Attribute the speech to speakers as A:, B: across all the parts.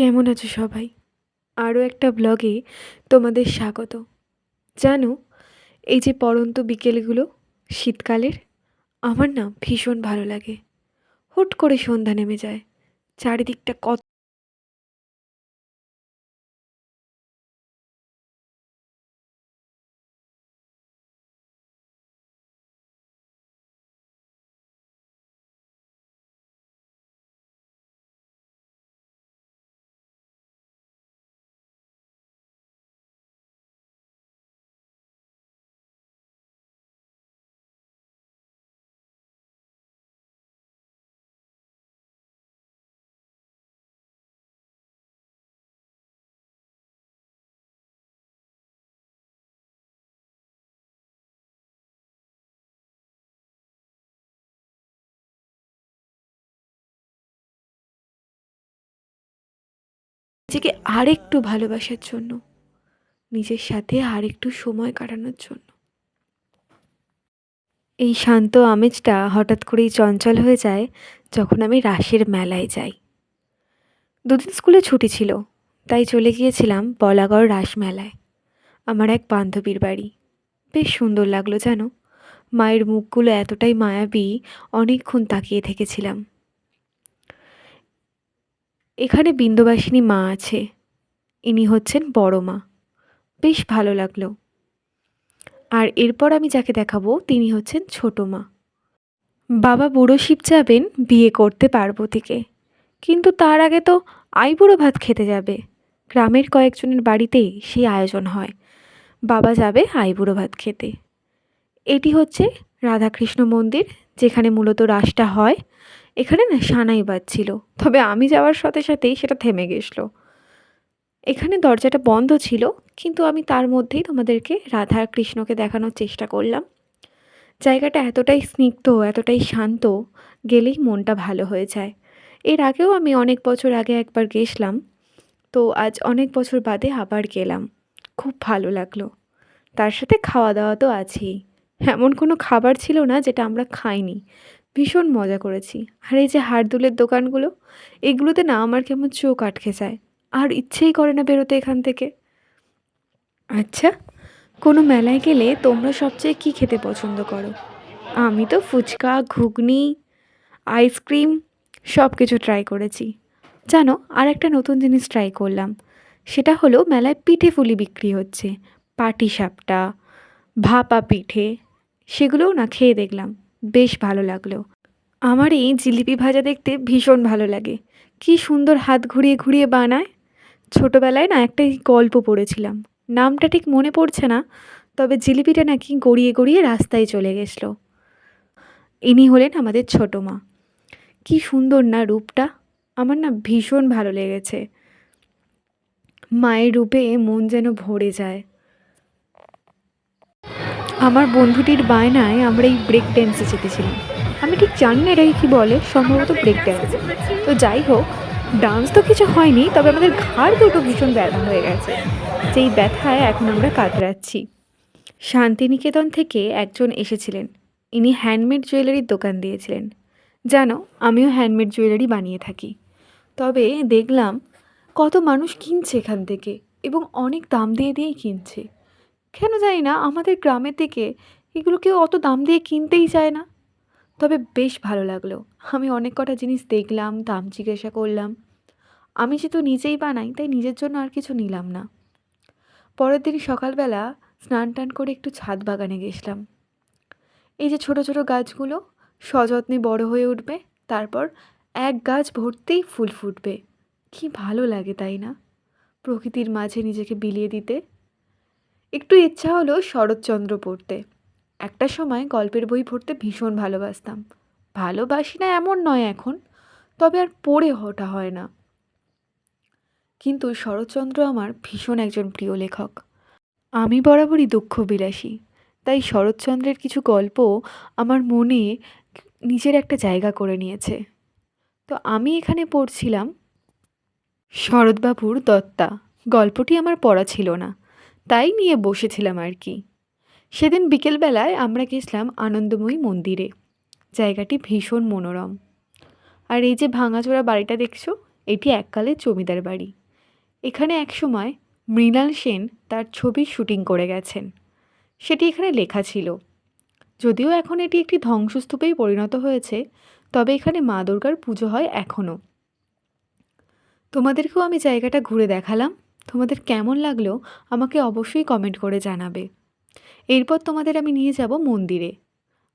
A: কেমন আছো সবাই? আরও একটা ব্লগে তোমাদের স্বাগত। জানো, এই যে পরন্ত বিকেলগুলো, শীতকালের, আমার না ভীষণ ভালো লাগে। হুট করে সন্ধ্যা নেমে যায়। চারিদিকটা কত নিজেকে আরেকটু ভালোবাসার জন্য, নিজের সাথে আরেকটু সময় কাটানোর জন্য। এই শান্ত আমেজটা হঠাৎ করেই চঞ্চল হয়ে যায় যখন আমি রাসের মেলায় যাই। দুদিন স্কুলে ছুটি ছিল, তাই চলে গিয়েছিলাম বলাগড় রাস মেলায়। আমার এক বান্ধবীর বাড়ি। বেশ সুন্দর লাগল জানো? মায়ের মুখগুলো এতটাই মায়াবী, অনেকক্ষণ তাকিয়ে থেকেছিলাম। এখানে বিন্দবাসিনী মা আছে। ইনি হচ্ছেন বড় মা। বেশ ভালো লাগল। আর এরপর আমি যাকে দেখাবো, তিনি হচ্ছেন ছোট মা। বাবা বুড়ো শিব যাবেন, বিয়ে করতে পার্বতীকে। কিন্তু তার আগে তো আইবুড়ো ভাত খেতে যাবে। গ্রামের কয়েকজনের বাড়িতেই সেই আয়োজন হয়। বাবা যাবে আইবুড়ো ভাত খেতে। এটি হচ্ছে রাধাকৃষ্ণ মন্দির, যেখানে মূলত রাসটা হয়। এখানে না সানাই বাজছিল। তবে আমি যাওয়ার সাথে সাথেই সেটা থেমে গেছিল এখানে দরজাটা বন্ধ ছিল, কিন্তু আমি তার মধ্যেই তোমাদেরকে রাধা আর কৃষ্ণকে দেখানোর চেষ্টা করলাম। জায়গাটা এতটাই স্নিগ্ধ, এতটাই শান্ত, গেলেই মনটা ভালো হয়ে যায়। এর আগেও আমি অনেক বছর আগে একবার গেছিলাম তো আজ অনেক বছর বাদে আবার গেলাম। খুব ভালো লাগল। তার সাথে খাওয়া দাওয়া তো আছেই। এমন কোনো খাবার ছিল না যেটা আমরা খাইনি। ভীষণ মজা করেছি। আর এই যে হাড়দুলের দোকানগুলো, এগুলোতে না আমার কেমন চোখ আটকে যায়। আর ইচ্ছেই করে না বেরোতে এখান থেকে। আচ্ছা কোনো মেলায় গেলে তোমরা সবচেয়ে কী খেতে পছন্দ করো? আমি তো ফুচকা, ঘুগনি, আইসক্রিম সব কিছু ট্রাই করেছি। জানো, আর একটা নতুন জিনিস ট্রাই করলাম। সেটা হলো মেলায় পিঠে ফুলি বিক্রি হচ্ছে। পাটি সাপটা ভাপা পিঠে, সেগুলোও না খেয়ে দেখলাম। বেশ ভালো লাগল। আমার এই জিলিপি ভাজা দেখতে ভীষণ ভালো লাগে। কি সুন্দর হাত ঘুরিয়ে ঘুরিয়ে বানায়। ছোটোবেলায় না একটা গল্প পড়েছিলাম। নামটা ঠিক মনে পড়ছে না, তবে জিলিপিটা নাকি গড়িয়ে গড়িয়ে রাস্তায় চলে গেছিল ইনি হলেন আমাদের ছোটো মা। কি সুন্দর না রূপটা। আমার না ভীষণ ভালো লেগেছে। মায়ের রূপে মন যেন ভরে যায়। আমার বন্ধুটির বায়নায় আমরা এই ব্রেক ড্যান্সে চেপেছিলাম আমি ঠিক জানি না এটাকে কী বলে, সম্ভবত ব্রেক ড্যান্স তো যাই হোক ডান্স তো কিছু হয়নি, তবে আমাদের ঘাড় দুটো ভীষণ ব্যথা হয়ে গেছে। যেই ব্যথায় এখন আমরা কাতরাচ্ছি। শান্তিনিকেতন থেকে একজন এসেছিলেন। ইনি হ্যান্ডমেড জুয়েলারির দোকান দিয়েছিলেন। জানো, আমিও হ্যান্ডমেড জুয়েলারি বানিয়ে থাকি। তবে দেখলাম, কত মানুষ কিনছে এখান থেকে এবং অনেক দাম দিয়ে দিয়েই কিনছে। কেন জানি না, আমাদের গ্রামের দিকে এগুলো কেউ অত দাম দিয়ে কিনতেই চায় না। তবে বেশ ভালো লাগল। আমি অনেক কটা জিনিস দেখলাম, দাম জিজ্ঞাসা করলাম। আমি যেহেতু নিজেই বানাই, তাই নিজের জন্য আর কিছু নিলাম না। পরের দিন সকালবেলা স্নান টান করে একটু ছাদ বাগানে গেছিলাম। এই যে ছোট ছোট গাছগুলো, সযত্নে বড় হয়ে উঠবে, তারপর এক গাছ ভর্তিই ফুল ফুটবে। কি ভালো লাগে, তাই না? প্রকৃতির মাঝে নিজেকে বিলিয়ে দিতে। একটু ইচ্ছা হলো শরৎচন্দ্র পড়তে। একটা সময় গল্পের বই পড়তে ভীষণ ভালোবাসতাম। ভালোবাসি না এমন নয় এখন, তবে আর পড়ে ওঠা হয় না। কিন্তু শরৎচন্দ্র আমার ভীষণ একজন প্রিয় লেখক। আমি বরাবরই দুঃখ বিলাসী তাই শরৎচন্দ্রের কিছু গল্প আমার মনে নিজের একটা জায়গা করে নিয়েছে। তো আমি এখানে পড়ছিলাম, শরৎবাবুর দত্তা গল্পটি আমার পড়া ছিল না। তাই নিয়ে বসেছিলাম আর কি। সেদিন বিকেলবেলায় আমরা গেছিলাম আনন্দময়ী মন্দিরে। জায়গাটি ভীষণ মনোরম। আর এই যে ভাঙাচোরা বাড়িটা দেখছ, এটি এককালের জমিদার বাড়ি। এখানে একসময় মৃণাল সেন তার ছবির শুটিং করে গেছেন। সেটি এখানে লেখা ছিল। যদিও এখন এটি একটি ধ্বংসস্তূপেই পরিণত হয়েছে, তবে এখানে মা দুর্গার পুজো হয় এখনও তোমাদেরকেও আমি জায়গাটা ঘুরে দেখালাম। তোমাদের কেমন লাগল আমাকে অবশ্যই কমেন্ট করে জানাবে। এরপর তোমাদের আমি নিয়ে যাব মন্দিরে।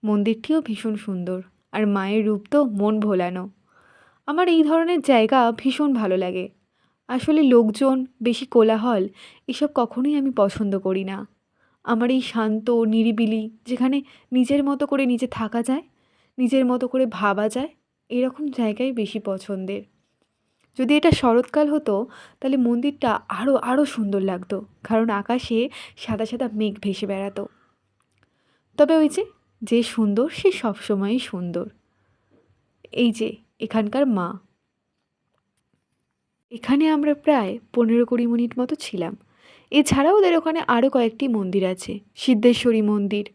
A: মন্দিরটিও ভীষণ সুন্দর আর মায়ের রূপ তো মন ভোলানো। আমার এই ধরনের জায়গা ভীষণ ভালো লাগে। আসলে লোকজন, বেশি কোলাহল, এসব কখনোই আমি পছন্দ করি না। আমার এই শান্ত, নিরিবিলি, যেখানে নিজের মতো করে নিজে থাকা যায়, নিজের মতো করে ভাবা যায়, এরকম জায়গাই বেশি পছন্দের। যদি এটা শরৎকাল হতো, তাহলে মন্দিরটা আরও আরও সুন্দর লাগতো, কারণ আকাশে সাদা সাদা মেঘ ভেসে বেড়াতো। তবে ওই যে যে সুন্দর, সে সবসময়ই সুন্দর। এই যে, এখানকার মা। এখানে আমরা প্রায় পনেরো কুড়ি মিনিট মতো ছিলাম। এছাড়াও ওদের ওখানে আরও কয়েকটি মন্দির আছে, সিদ্ধেশ্বরী মন্দির।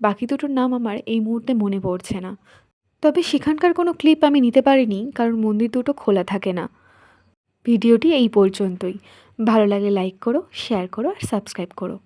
A: বাকি দুটোর নাম আমার এই মুহূর্তে মনে পড়ছে না। তবে সেখানকার কোনো ক্লিপ আমি নিতে পারিনি, কারণ মন্দির দুটো খোলা থাকে না। ভিডিওটি এই পর্যন্তই। ভালো লাগে লাইক করো শেয়ার করো আর সাবস্ক্রাইব করো।